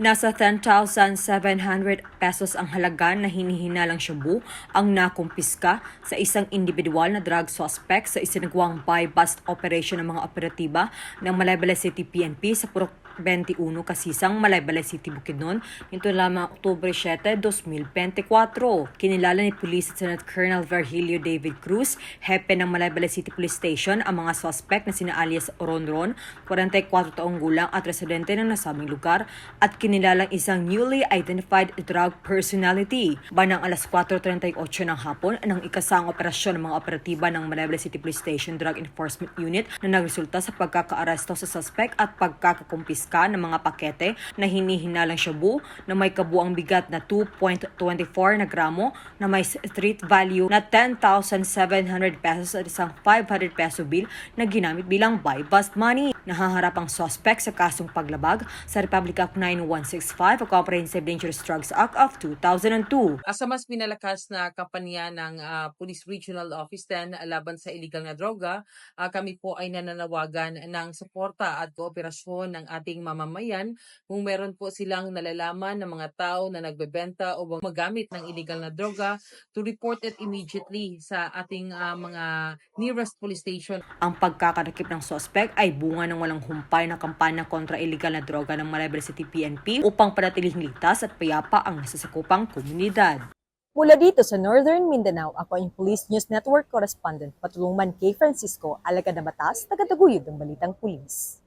Nasa 10,700 pesos ang halaga na hinihinalang shabu ang nakumpiska sa isang individual na drug suspect sa isinagawang buy-bust operation ng mga operatiba ng Malaybalay City PNP sa Purok 21 Kasisang, Malaybalay City, Bukidnon nito lamang Oktubre 7, 2024. Kinilala ni Police Lieutenant Colonel Virgilio David Cruz, hepe ng Malaybalay City Police Station, ang mga suspect na sina alias Ronron, 44 taong gulang at residente ng nasabing lugar at kinilalang isang newly identified drug personality. Banang alas 4.38 ng hapon nang ikasang operasyon ng mga operatiba ng Malaybalay City Police Station Drug Enforcement Unit na nagresulta sa pagkakaaresto sa suspect at pagkakakumpiska ng mga pakete na hinihinalang shabu na may kabuang bigat na 2.24 na gramo na may street value na 10,700 pesos at isang 500 peso bill na ginamit bilang buy-bust money. Nahaharap ang suspect sa kasong paglabag sa Republic Act 9165 o Comprehensive Dangerous Drugs Act of 2002. Ah, sa mas pinalakas na kampanya ng ah, Police Regional Office 10 laban sa illegal na droga, ah, kami po ay nananawagan ng suporta at kooperasyon ng ating mamamayan kung meron po silang nalalaman ng mga tao na nagbebenta o magamit ng illegal na droga to report it immediately sa ating ah, mga nearest police station. Ang pagkakadakip ng suspect ay bunga ng walang humpay na kampanya kontra illegal na droga ng Malaybalay City PNP upang panatiling ligtas at payapa ang nasasakupang komunidad. Mula dito sa Northern Mindanao, ako ang Police News Network Correspondent Patulungman K. Francisco, alagad na batas, tagataguyod ng Balitang Pulis.